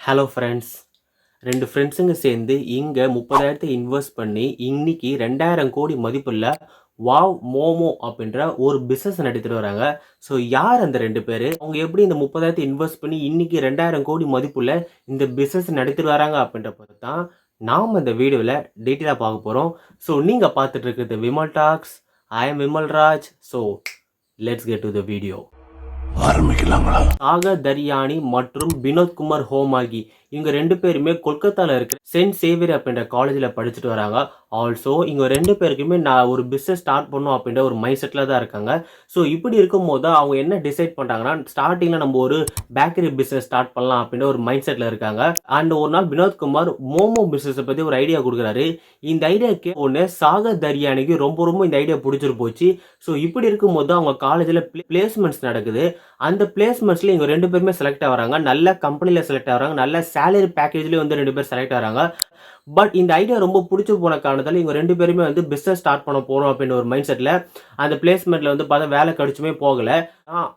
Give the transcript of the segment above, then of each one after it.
Hello friends ரெண்டு ஃப்ரெண்ட்ஸுங்க சேர்ந்து இங்கே முப்பதாயிரத்தை இன்வெஸ்ட் பண்ணி இன்னைக்கு ரெண்டாயிரம் கோடி மதிப்புள்ள வாவ் மோமோ அப்படின்ற ஒரு பிஸ்னஸ் நடத்திட்டு வராங்க. ஸோ யார் அந்த ரெண்டு பேர்? அவங்க எப்படி இந்த முப்பதாயிரத்தை இன்வெஸ்ட் பண்ணி இன்னைக்கு ரெண்டாயிரம் கோடி மதிப்புள்ள இந்த பிஸ்னஸ் நடத்திட்டு வராங்க அப்படின்ற பொறுத்து தான் நாம் இந்த வீடியோவில் டீட்டெயிலாக பார்க்க போகிறோம் ஸோ நீங்கள் பார்த்துட்டு இருக்கிறது Vimal talks I am Vimal Raj so let's get to the video ஆரம்பிக்கலாங்களா? ஆக தரியானி மற்றும் வினோத்குமார் ஹோமாகி இவங்க ரெண்டு பேருமே கொல்கத்தாவில் இருக்கிற சென்ட் சேவியர் அப்படின்ற காலேஜில் படிச்சுட்டு வராங்க. ஆல்சோ இவங்க ரெண்டு பேருக்குமே நான் ஒரு பிஸ்னஸ் ஸ்டார்ட் பண்ணும் அப்படின்ற ஒரு மைண்ட் செட்டில் தான் இருக்காங்க. ஸோ இப்படி இருக்கும்போது அவங்க என்ன டிசைட் பண்ணுறாங்கன்னா ஸ்டார்டிங்கில் நம்ம ஒரு பேக்கரி பிஸ்னஸ் ஸ்டார்ட் பண்ணலாம் அப்படின்ற ஒரு மைண்ட் செட்டில் இருக்காங்க. அண்ட் ஒரு நாள் வினோத்குமார் மோமோ பிஸ்னஸை பற்றி ஒரு ஐடியா கொடுக்குறாரு. இந்த ஐடியாக்கே ஒன்று சாகர் தரியானிக்கு ரொம்ப ரொம்ப இந்த ஐடியா பிடிச்சிரு போச்சு. ஸோ இப்படி இருக்கும்போது அவங்க காலேஜில் பிளேஸ்மெண்ட்ஸ் நடக்குது. அந்த பிளேஸ்மெண்ட்ஸில் இவங்க ரெண்டு பேருமே செலக்ட் ஆகிறாங்க நல்ல கம்பெனியில் செலக்ட் ஆகிறாங்க நல்ல சேலரி பேக்கேஜ்லேயே வந்து ரெண்டு பேர் செலக்ட் ஆகிறாங்க. பட் இந்த ஐடியா ரொம்ப பிடிச்சி போன காரணத்தால் இவங்க ரெண்டு பேருமே வந்து பிஸ்னஸ் ஸ்டார்ட் பண்ண போகிறோம் அப்படின்னு ஒரு மைண்ட் செட்டில் அந்த பிளேஸ்மெண்ட்டில் வந்து பார்த்தா வேலை கடிச்சுமே போகலை.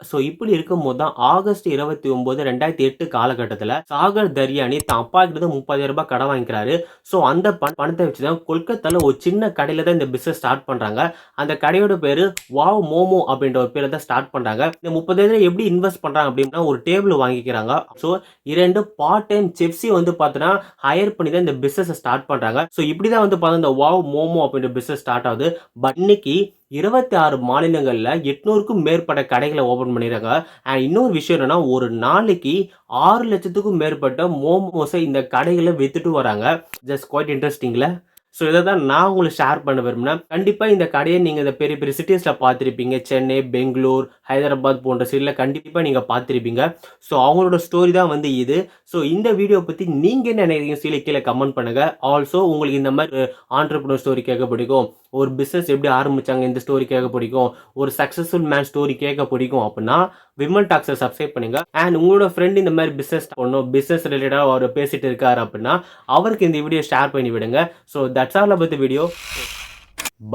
ஸோ இப்படி இருக்கும்போது தான் ஆகஸ்ட் இருபத்தி ஒம்பது ரெண்டாயிரத்தி எட்டு காலகட்டத்தில் சாகர் தரியானி தான் அப்பா கிட்ட முப்பதாயிரம் ரூபாய் கடன் வாங்கிக்கிறாரு. ஸோ அந்த பண- பணத்தை வச்சு தான் கொல்கத்தாவில் ஒரு சின்ன கடையில் தான் இந்த பிஸ்னஸ் ஸ்டார்ட் பண்ணுறாங்க அந்த கடையோட பேர் வாவ் மோமோ அப்படின்ற ஒரு பேரை தான் ஸ்டார்ட் பண்ணுறாங்க இந்த முப்பதாயிரம் எப்படி இன்வெஸ்ட் பண்ணுறாங்க அப்படின்னா ஒரு டேபிள் வாங்கிக்கிறாங்க. ஸோ இரண்டு பார்ட் டைம் செப்ஸி வந்து பார்த்தீங்கன்னா ஹையர் பண்ணி தான் இந்த பிஸ்னஸ் ஸ்டார்ட் பண்ணுறாங்க ஸோ இப்படி தான் வந்து பார்த்தா இந்த வாவ் மோமோ அப்படின்ற பிஸ்னஸ் ஸ்டார்ட் ஆகுது. பட் இன்னைக்கு இருபத்தி ஆறு மாநிலங்களில் எட்நூறுக்கும் மேற்பட்ட கடைகளை ஓப்பன் பண்ணிடுறாங்க அண்ட் இன்னொரு விஷயம் என்னன்னா ஒரு நாளைக்கு ஆறு லட்சத்துக்கும் மேற்பட்ட மோமோஸை இந்த கடைகளை வித்துட்டு வராங்க. ஜஸ்ட் குவாய்ட் இன்ட்ரெஸ்டிங்ல ஸோ இதை தான் நான் உங்களுக்கு ஷேர் பண்ண விரும்பினேன் கண்டிப்பாக இந்த கடையை நீங்கள் இந்த பெரிய பெரிய சிட்டிஸில் பார்த்துருப்பீங்க. சென்னை பெங்களூர் ஹைதராபாத் போன்ற சிட்டியில் கண்டிப்பாக நீங்கள் பார்த்துருப்பீங்க. ஸோ அவங்களோட ஸ்டோரி தான் வந்து இது. ஸோ இந்த வீடியோ பற்றி நீங்கள் என்ன நினைக்கிறீங்க? சொல்லி கீழே கமெண்ட் பண்ணுங்கள் ஆல்சோ உங்களுக்கு இந்த மாதிரி ஆண்டர்பிரினர் ஸ்டோரி கேட்க பிடிக்கும். ஒரு பிஸ்னஸ் எப்படி ஆரம்பித்தாங்க இந்த ஸ்டோரி கேட்க பிடிக்கும். ஒரு சக்ஸஸ்ஃபுல் மேன் ஸ்டோரி கேட்க பிடிக்கும் அப்படின்னா விமன் டாக்ஸை சப்ஸ்கிரைப் பண்ணுங்க. அண்ட் உங்களோட ஃப்ரெண்ட் இந்த மாதிரி பிஸ்னஸ் ஒன்றும் பிஸ்னஸ் ரிலேட்டடாக அவர் பேசிட்டு இருக்காரு அப்படின்னா அவருக்கு இந்த வீடியோ ஷேர் பண்ணி விடுங்க. So that's all about video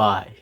bye